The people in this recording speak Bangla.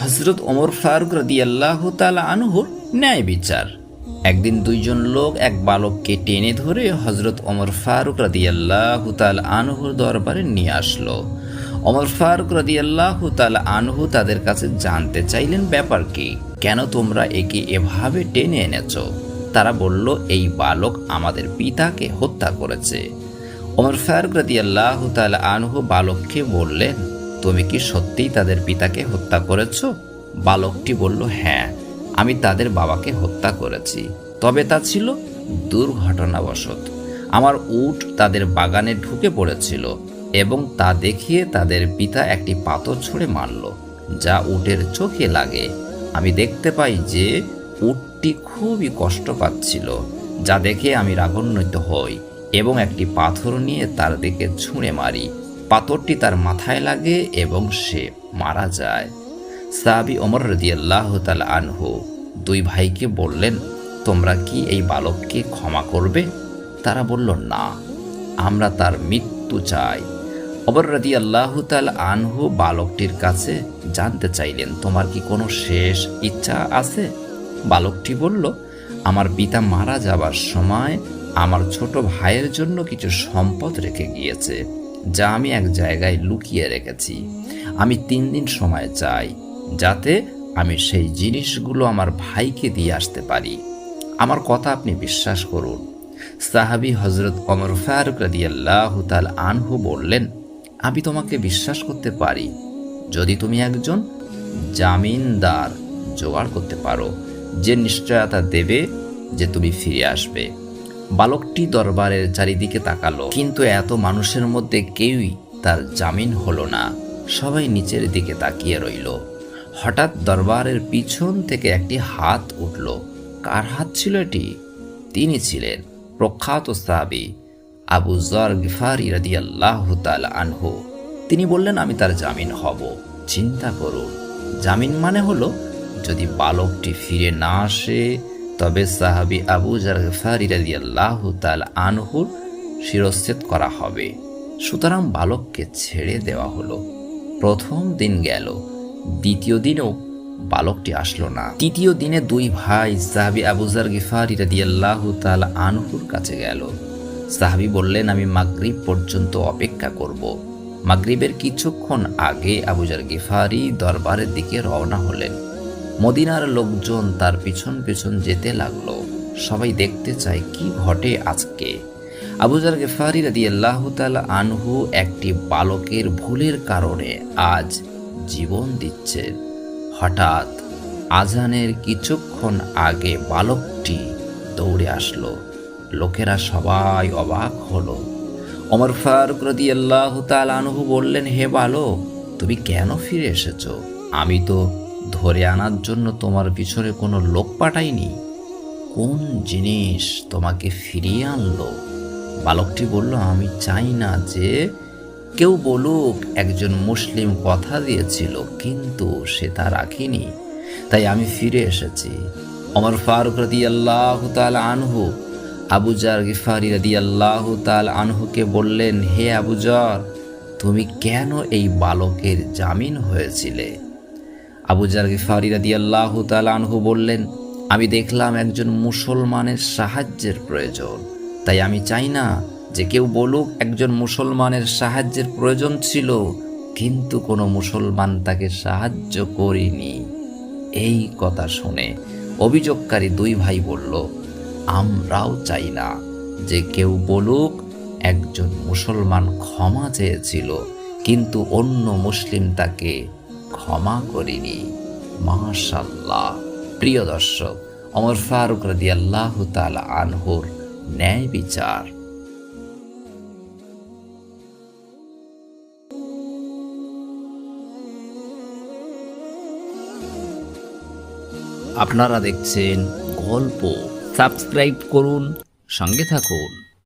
হজরত ওমর ফারুক রাদি আল্লাহ আনহুর ন্যায় বিচার। একদিন দুইজন লোক এক বালককে টেনে ধরে হজরত ওমর ফারুক রাদি আল্লাহ আনহুর দরবারে নিয়ে আসলো। অমর ফারুক রাদি আল্লাহ আনহু তাদের কাছে জানতে চাইলেন ব্যাপার কি, কেন তোমরা একে এভাবে টেনে এনেছো? তারা বলল, এই বালক আমাদের পিতাকে হত্যা করেছে। অমর ফারুক রাদি আল্লাহ আনহু বালককে বললেন তুমি কি সত্যিই তাদের পিতাকে হত্যা করেছ? বালকটি বলল হ্যাঁ আমি তাদের বাবাকে হত্যা করেছি। তবে তা ছিল দুর্ঘটনাবশত। আমার উট তাদের বাগানে ঢুকে পড়েছিল এবং তা দেখিয়ে তাদের পিতা একটি পাথর ছুঁড়ে মারল, যা উটের চোখে লাগে। আমি দেখতে পাই যে উটটি খুবই কষ্ট পাচ্ছিল, যা দেখে আমি রাগান্বিত হই এবং একটি পাথর নিয়ে তার দিকে ছুঁড়ে মারি। পাথরটি তার মাথায় লাগে এবং সে মারা যায়। সাবি ওমর রদিয়াল্লাহ তাল আনহু দুই ভাইকে বললেন, তোমরা কি এই বালককে ক্ষমা করবে? তারা বলল, না, আমরা তার মৃত্যু চাই। অমর রদি আল্লাহ তাল আনহু বালকটির কাছে জানতে চাইলেন, তোমার কি কোনো শেষ ইচ্ছা আছে? বালকটি বলল, আমার পিতা মারা যাবার সময় আমার ছোট ভাইয়ের জন্য কিছু সম্পদ রেখে গিয়েছে। যা আমি এক জায়গায় লুকিয়ে রেখেছি। আমি তিন দিন সময় চাই, যাতে আমি সেই জিনিসগুলো আমার ভাইকে দিয়ে আসতে পারি। আমার কথা আপনি বিশ্বাস করুন। সাহাবি হজরত অমর ফারুক রাদিয়াল্লাহু তাল আনহু বললেন, আমি তোমাকে বিশ্বাস করতে পারি। যদি তুমি একজন জামিনদার জোগাড় করতে পারো, যে নিশ্চয়তা দেবে যে তুমি ফিরে আসবে। বালকটি দরবারের চারিদিকে তাকালো। কিন্তু এত মানুষের মধ্যে কেউই তার জামিন হলো না। সবাই নিচের দিকে তাকিয়ে রইল। হঠাৎ দরবারের পিছন থেকে একটি হাত উঠল। কার হাত ছিল এটি? তিনি ছিলেন প্রখ্যাত সাহাবি আবু জর গিফারি রাদি আল্লাহ আনহু। তিনি বললেন, আমি তার জামিন হব। চিন্তা করুন। জামিন মানে হলো যদি বালকটি ফিরে না আসে তবে সাহাবি আবু জার গিফারি রাদি আল্লাহ তাল আনহুর শিরচ্ছেদ করা হবে। সুতরাং বালককে ছেড়ে দেওয়া হলো। প্রথম দিন গেল, দ্বিতীয় দিনেও বালকটি আসলো না। তৃতীয় দিনে দুই ভাই সাহাবি আবুজার গিফারি রাদিয়াল্লাহু তাআলা আনহুর কাছে গেল। সাহাবি বললেন, আমি মাগরিব পর্যন্ত অপেক্ষা করব। মাগরিবের কিছুক্ষণ আগে আবুজার গিফারি দরবারের দিকে রওনা হলেন। মদিনার লোকজন তার পিছন পিছন যেতে লাগল। সবাই দেখতে চায়, কি ঘটে আজকে? আবুজার গেফারি রাদি আল্লাহ আনহু একটি বালকের ভুলের কারণে আজ জীবন দিচ্ছে। হঠাৎ আজানের কিছুক্ষণ আগে বালকটি দৌড়ে আসলো। লোকেরা সবাই অবাক হলো। অমর ফারুক রদি আল্লাহ আনহু বললেন, হে বালক, তুমি কেন ফিরে এসেছ? আমি তো ধরে আনার জন্য তোমার পিছনে কোনো লোক পাঠাইনি কোন জিনিস তোমাকে ফিরিয়ে আনলো? বালকটি বলল, আমি চাই না যে কেউ বলুক একজন মুসলিম কথা দিয়েছিল, কিন্তু সে তা রাখিনি। তাই আমি ফিরে এসেছি। অমর ফারুক রদি আল্লাহ তাল আনহু আবুজার গিফারি রদি আল্লাহ তাল আনহুকে বললেন, হে আবুজার তুমি কেন এই বালকের জামিন হয়েছিলে? আবুজার গিফারি রদি আল্লাহ তাল আনহু বললেন, আমি দেখলাম একজন মুসলমানের সাহায্যের প্রয়োজন। তাই আমি চাই না যে কেউ বলুক একজন মুসলমানের সাহায্যের প্রয়োজন ছিল, কিন্তু কোনো মুসলমান তাকে সাহায্য করিনি। এই কথা শুনে অভিযোগকারী দুই ভাই বলল, আমরাও চাই না যে কেউ বলুক একজন মুসলমান ক্ষমা চেয়েছিল, কিন্তু অন্য মুসলিম তাকে ক্ষমা করিনি। মাশাল্লাহ প্রিয় দর্শক অমর ফারুক রাদি আল্লাহ তালা আনহুর ন্যায় বিচার। আপনারা দেখছেন গল্প। সাবস্ক্রাইব করুন, সঙ্গে থাকুন।